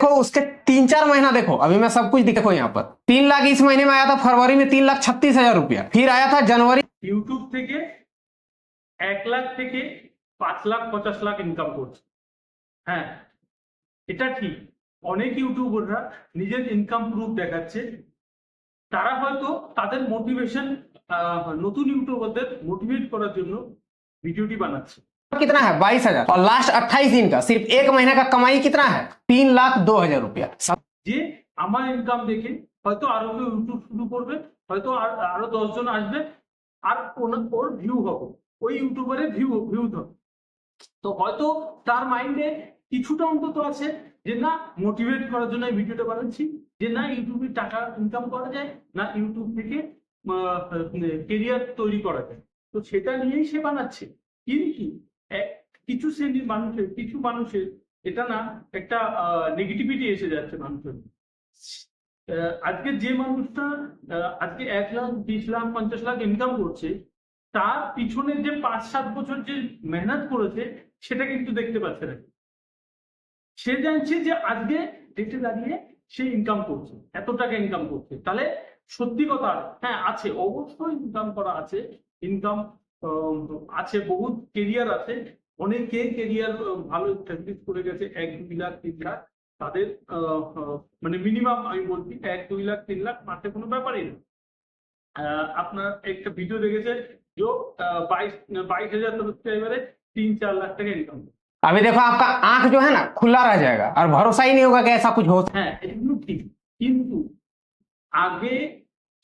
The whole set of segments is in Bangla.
देखो उसके तीन चार महीना देखो अभी मैं सब कुछ देखो यहाँ पर तीन लाख इस महीने में आया था फरवरी में तीन लाख छत्तीस हजार रुपया फिर आया था जनवरी ইউটিউব থেকে এক লাখ থেকে পাঁচ লাখ পঞ্চাশ লাখ ইনকাম করছে হ্যাঁ এটা ঠিক অনেক ইউটিউবাররা নিজের ইনকাম প্রুফ দেখাচ্ছে তারা হয়তো তাদের মোটিভেশন নতুন ইউটিউবারদের মোটিভেট করার জন্য ভিডিওটি বানাচ্ছে कितना है बाईस हजार और लास्ट अट्ठाईस दिन का सिर्फ एक महीने का कमाई कितना है तीन लाख दो हजार रुपया যে আমার ইনকাম দেখে হয়তো আরো কেউ ইউটিউব শুরু করবে হয়তো আর- আরো দশজন আসবে আর ওনা- ওর ভিউ হবে ওই ইউটিউবারের ভিউ ভিউ হবে তো হয়তো তার মাইন্ডে কিছুটা অন্তত আছে যে না মোটিভেট করার জন্য এই ভিডিওটা বানাচ্ছি যে না ইউটিউবে টাকা ইনকাম করা যায় না ইউটিউব থেকে কেরিয়ার তৈরি করা যায় তো সেটা নিয়েই সে বানাচ্ছে কিন্তু এক কিছু শ্রেণির মানুষের, কিছু মানুষের, এটা না একটা নেগেটিভিটি এসে যাচ্ছে মানুষের আজকে যে মানুষটা আজকে এক লাখ, বিশ লাখ, পঞ্চাশ লাখ ইনকাম করছে, তার পিছনে যে পাঁচ, সাত বছর যে মেহনত করেছে, সেটা কিন্তু দেখতে পাচ্ছে না। সে জানছে যে আজকে ডেটে দাঁড়িয়ে সে ইনকাম করছে, এত টাকা ইনকাম করছে। তাহলে সত্যি কথা হ্যাঁ আছে, অবশ্যই ইনকাম করা আছে ইনকাম আছে বহুত কেরিয়ার আছে অনেকে কেরিয়ার ভালো স্টাবলিশ করে গেছে এক দুই লাখ তিন লাখ তাদের আহ, আহ, মানে মিনিমাম আমি বলছি এক দুই লাখ তিন লাখ মাসে কোনো ব্যাপারই না আহ, আপনার একটা ভিডিও দেখেছে যে আহ, বাইশ বাইশ হাজার সাবস্ক্রাইবারে তিন চার লাখ টাকা ইনকাম अभी देखो आपका आंख जो है ना खुला रह जाएगा और भरोसा ही नहीं होगा कि ऐसा कुछ हो হ্যাঁ এগুলো ঠিক কিন্তু আগে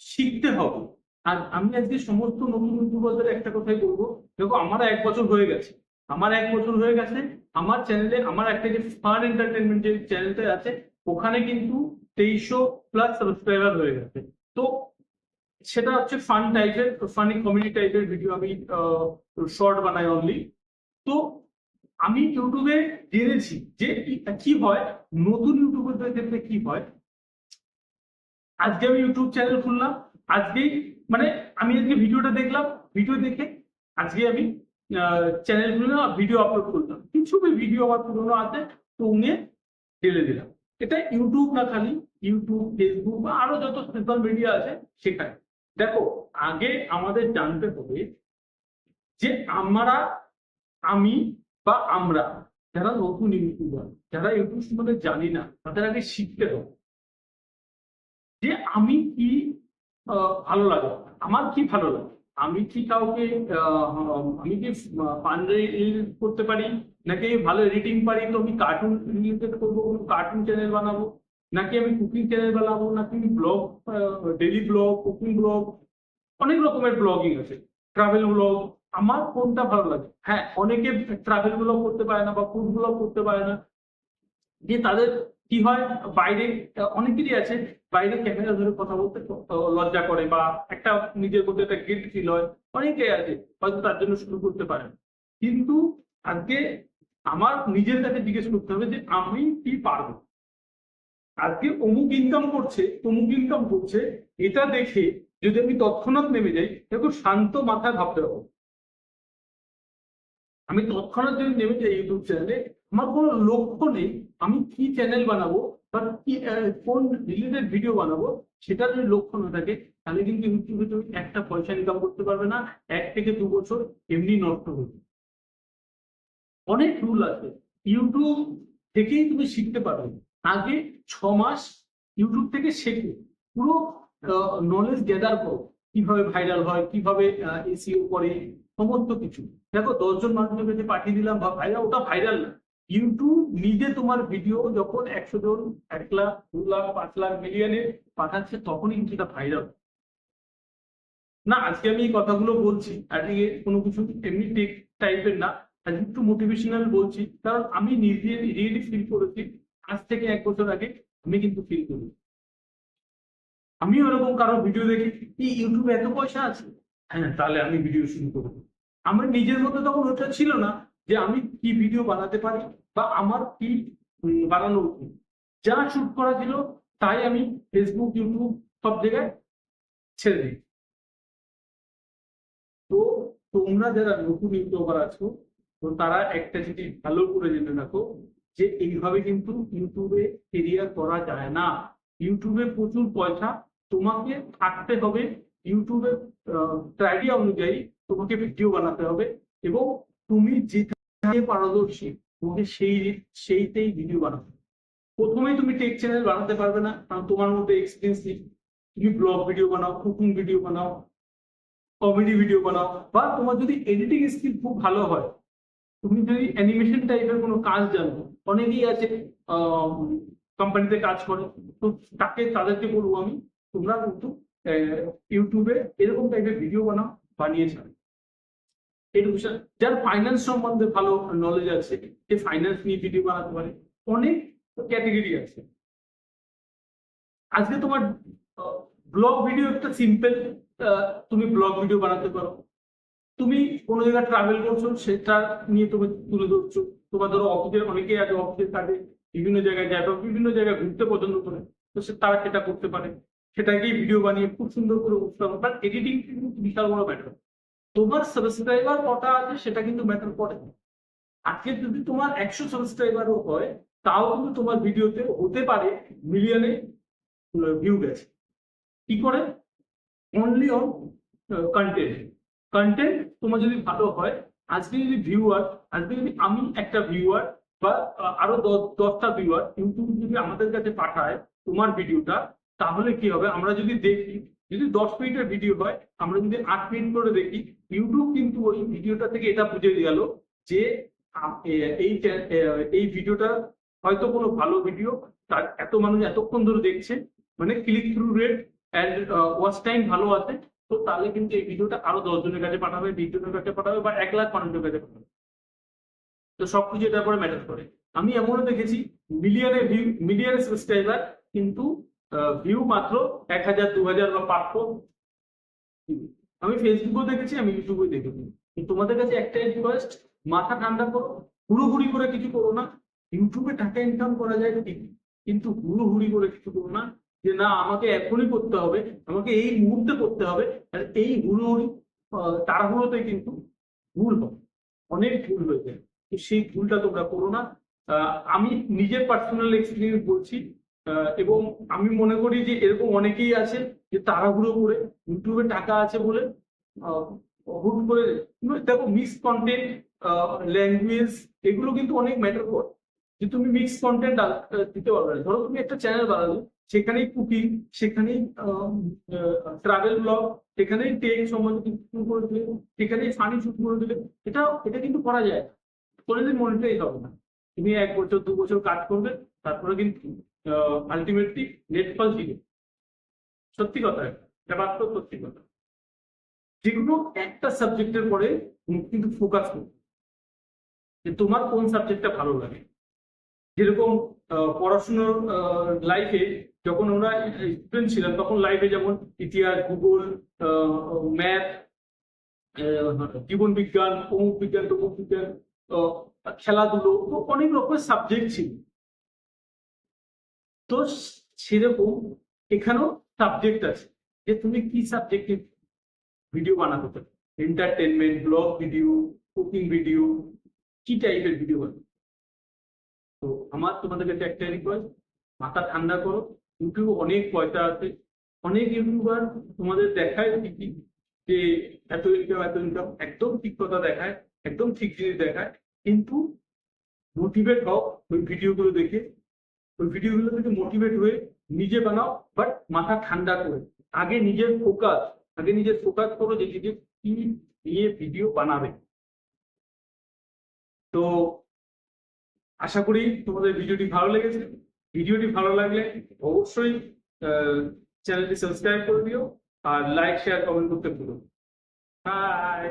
শিখতে হবে আর আমি আজকে সমস্ত নতুন ইউটিউবারদের একটা কথাই বলব, দেখো আমার এক বছর হয়ে গেছে, আমার এক বছর হয়ে গেছে, আমার চ্যানেলে আমার একটা যে ফান এন্টারটেনমেন্ট যে চ্যানেলটা আছে, ওখানে কিন্তু তেইশশো প্লাস সাবস্ক্রাইবার হয়ে গেছে। তো সেটা হচ্ছে ফান টাইপের ফানি কমেডি টাইপের ভিডিও আমি শর্ট বানাই অনলি তো আমি ইউটিউবে জেনেছি যে কি- হয়, নতুন ইউটিউবারদের ক্ষেত্রে কি হয়। আজকে আমি ইউটিউব চ্যানেল খুললাম আজকেই মানে আমি আজকে ভিডিওটা দেখলাম, ভিডিও দেখে আজকে আমি চ্যানেল খুললাম ভিডিও আপলোড করলাম। কিছু ভিডিও আমার পুরোনো আছে তো উনিয়ে ঢেলে দিলাম। এটা ইউটিউব না খালি ইউটিউব ফেসবুক বা আরও যত সোশ্যাল মিডিয়া আছে সেখানে। দেখো, আগে আমাদের জানতে হবে যে আমরা, আমি বা আমরা যারা নতুন ইউটিউবার, যারা ইউটিউব সম্বন্ধে জানি না, তাদের আগে শিখতে হবে যে আমি কি ভালো লাগে। আমার কি ভালো লাগে? আমি কি কাউকে আমি কি পাঞ্জাবি করতে পারি? নাকি ভালো এডিটিং পারি? তো আমি কার্টুন রিলেটেড করব কার্টুন চ্যানেল বানাবো? নাকি আমি কুকিং চ্যানেল বানাবো? নাকি আমি blog daily blog cooking blog অনেক রকমের ব্লগিং আছে। ট্রাভেল ব্লগ আমার কোনটা ভালো লাগে? হ্যাঁ অনেকে ট্রাভেল ব্লগ করতে পারে না বা ফুড ব্লগ করতে পারে না। যে তাদের কি হয়? বাইরে, অনেকেরই আছে, বাইরে ক্যামেরা ধরে কথা বলতে লজ্জা করে বা একটা নিজের মধ্যে একটা গিল্ট ফিল হয়। অনেকেই আছে, হয়তো তার জন্য শুরু করতে পারে। কিন্তু আজকে আমার নিজের কাছে জিজ্ঞেস করতে হবে যে আমি কি পারব? আজকে অমুক ইনকাম করছে, তমুক ইনকাম করছে, এটা দেখে যদি আমি তৎক্ষণাৎ নেমে যাই, দেখো শান্ত মাথায় ভাবতে হবে। আমি তৎক্ষণাৎ যদি নেমে যাই ইউটিউব চ্যানেলে আমার কোনো লক্ষ্য নেই আমি কি চ্যানেল বানাবো বা কি কোন রিলেটেড ভিডিও বানাবো সেটা যদি লক্ষ্য না থাকে, তাহলে কিন্তু ইউটিউবে তুমি একটা পয়সা ইনকাম করতে পারবে না, এক থেকে দু বছর এমনি নষ্ট হবে অনেক রুল আছে। ইউটিউব থেকেই তুমি শিখতে পারবে। আগে ছ মাস ইউটিউব থেকে শেখো। পুরো নলেজ গ্যাদার করো। কীভাবে ভাইরাল হয়, কীভাবে এসিও করে, সমস্ত কিছু। দেখো, দশজন মানুষের কাছে পাঠিয়ে দিলাম বা ভাইরাল ওটা ভাইরাল না। ইউটিউব নিজে তোমার ভিডিও যখন একশো জন, এক লাখ, দু লাখ, পাঁচ লাখ মিলিয়নে পাঠাচ্ছে, তখনই কিন্তু এটা ভাইরাল না, আজকে আমি এই কথাগুলো বলছি, আজকে কোনো কিছু এমনি টেক টাইপের না আজকে একটু মোটিভেশনাল বলছি, কারণ আমি নিজে রিয়েলি ফিল করেছি, আজ থেকে এক বছর আগে আমি কিন্তু ফিল করি আমি ওরকম কারও ভিডিও দেখি কি ইউটিউবে এত পয়সা আছে? হ্যাঁ তাহলে আমি ভিডিও শুরু করব। আমার নিজের মধ্যে তখন ওটা ছিল না যে আমি কি ভিডিও বানাতে পারি বা আমার কি বানানো উচিত। যা শুট করা ছিল, তাই আমি ফেসবুক ইউটিউব সব জায়গায় ছেড়ে দিই তো তোমরা যারা নতুন ইউটিউবার আছো, তো তারা একটা জিনিস ভালো করে জেনে রাখো যে এইভাবে কিন্তু ইউটিউবে কেরিয়ার করা যায় না। ইউটিউবে প্রচুর পয়সা, তোমাকে থাকতে হবে। ইউটিউবের ক্রাইটেরিয়া অনুযায়ী তোমাকে ভিডিও বানাতে হবে এবং তুমি যেখানে পারদর্শী। তোমাকে সেই সেইতেই ভিডিও বানাতে হবে। প্রথমেই তুমি টেক চ্যানেল বানাতে পারবে না, কারণ তোমার মধ্যে এক্সপিরিয়েন্স নেই। তুমি ব্লগ ভিডিও বানাও, কুকিং ভিডিও বানাও কমেডি ভিডিও বানাও, বা তোমার যদি এডিটিং স্কিল খুব ভালো হয়, তুমি যদি অ্যানিমেশন টাইপের কোনো কাজ জানো, অনেকেই আছে কোম্পানিতে কাজ করে, তো তাকে তাদেরকে বলব আমি, তোমরা কিন্তু ইউটিউবে এরকম টাইপের ভিডিও বানাও, বানিয়ে ছাড়ো। এডুকেশন যার ফাইন্যান্স সম্বন্ধে ভালো নলেজ আছে, সে ফাইন্যান্স নিয়ে ভিডিও বানাতে পারে। অনেক ক্যাটেগরি আছে। আজকে তোমার ব্লগ ভিডিও একটা সিম্পল তুমি ব্লগ ভিডিও বানাতে পারো। তুমি কোনো জায়গায় ট্রাভেল করছ, সেটা নিয়ে তুমি তুলে ধরছো। তোমার ধরো অফিসের অনেকেই আছে অফিসের কাজে বিভিন্ন জায়গায় যায় বা বিভিন্ন জায়গায় ঘুরতে পছন্দ করে, তো সে তারা সেটা করতে পারে। সেটাকেই ভিডিও বানিয়ে খুব সুন্দর করে করতে পারো বাট এডিটিং কিন্তু বিশাল বড় ম্যাটার তোমার সাবস্ক্রাইবার কটা আছে সেটা কিন্তু ম্যাটার করে। আজকে যদি তোমার একশো সাবস্ক্রাইবারও হয়, তাও কিন্তু তোমার ভিডিওতে হতে পারে মিলিয়নে ভিউ গেছে। কি করে? অনলি অন কন্টেন্ট কন্টেন্ট তোমার যদি ভালো হয়, আজকে যদি ভিউয়ার আজকে যদি আমি একটা ভিউয়ার বা আরও দশ- দশটা ভিউয়ার ইউটিউব যদি আমাদের কাছে পাঠায় তোমার ভিডিওটা তাহলে কি হবে? আমরা যদি দেখি, যদি দশ মিনিটের ভিডিও হয়, আমরা যদি আট মিনিট করে দেখি ইউটিউব কিন্তু ওই ভিডিওটা থেকে এটা বুঝে গেল যে এই এই ভিডিওটা হয়তো কোনো ভালো ভিডিও, তার এত মানুষ এতক্ষণ ধরে দেখছে মানে click through rate and watch time ভালো আছে, তো তাহলে কিন্তু এই ভিডিওটা আরও দশ জনের কাছে পাঠাবে, বিশ জনের কাছে পাঠাবে বা এক লাখ মানুষের কাছে পাঠাবে। তো সবকিছু এটার পরে ম্যাটার করে। আমি এমনও দেখেছি মিলিয়নে ভিউ মিলিয়নে সাবস্ক্রাইবার কিন্তু ভিউ মাত্র এক হাজার, দু হাজার বা পাঁচশো। আমি ফেসবুকেও দেখেছি, আমি ইউটিউবেও দেখেছি। তোমাদের কাছে একটাই রিকোয়েস্ট মাথা ঠান্ডা করো, হুড়োহুড়ি করে কিছু করো না। ইউটিউবে টাকা ইনকাম করা যায় ঠিক কিন্তু হুড়োহুড়ি করে কিছু করো না। যে না, আমাকে এখনই করতে হবে, আমাকে এই মুহূর্তে করতে হবে, আর এই হুড়োহুড়ি তাড়াহুড়োতে কিন্তু ভুল হয় অনেক ভুল হয়ে যায়। তো সেই ভুলটা তোমরা করো না। আমি নিজের পার্সোনাল এক্সপিরিয়েন্স বলছি। এবং আমি মনে করি যে এরকম অনেকেই আছে যে তাড়াহুড়ো করে ইউটিউবে টাকা আছে বলে হুট করে দেখো মিক্স কন্টেন্ট ল্যাঙ্গুয়েজ এগুলো কিন্তু অনেক ম্যাটার করে। যে তুমি মিক্স কন্টেন্ট দিতে পারবে না। ধরো তুমি একটা চ্যানেল বানালে, সেখানেই কুকিং সেখানেই ট্রাভেল ব্লগ সেখানেই টেক সম্বন্ধে শুরু করে দিলে, সেখানেই ফানি শুরু করে দিলে, এটা এটা কিন্তু করা যায় কোনোদিন মনিটাইজ হবে না। তুমি এক বছর, দু বছর কাজ করবে, তারপরে কিন্তু আলটিমেটলি নেট ফল দিবে সত্যি কথা, এটা বাস্তব সত্যি কথা। যেগুলো একটা সাবজেক্টের পরে কিন্তু ফোকাস করবে যে তোমার কোন সাবজেক্টটা ভালো লাগে। যেরকম পড়াশুনোর লাইফে যখন আমরা স্টুডেন্ট ছিলাম তখন লাইফে যেমন ইতিহাস, ভূগোল ম্যাথ জীবন বিজ্ঞান, অমুক বিজ্ঞান, তমুক বিজ্ঞান খেলাধুলো অনেক রকমের সাবজেক্ট ছিল। তো সেরকম এখানেও সাবজেক্ট আছে, যে তুমি কি সাবজেক্টে ভিডিও বানাতে পারো? Entertainment blog video cooking video কি টাইপের ভিডিও বানাবে তো আমার তোমাদের কাছে একটা রিকোয়েস্ট মাথা ঠান্ডা করো ইউটিউবে অনেক পয়সা আছে, অনেক ইউটিউবার তোমাদের দেখায় ঠিকই, যে এত ইনকাম এত ইনকাম একদম ঠিক কথা দেখায়, একদম ঠিক জিনিস দেখায়, কিন্তু মোটিভেট হও ওই ভিডিওগুলো দেখে। ওই ভিডিওগুলো থেকে মোটিভেট হয়ে নিজে বানাও বাট মাথা ঠান্ডা করে। আগে নিজের ফোকাস আগে নিজের ফোকাস করো যে নিজে কি নিয়ে ভিডিও বানাবে। তো আশা করি তোমাদের ভিডিওটি ভালো লেগেছে। ভিডিওটি ভালো লাগলে অবশ্যই চ্যানেলটি সাবস্ক্রাইব করে দিও, আর লাইক শেয়ার কমেন্ট করতে ভুলো বাই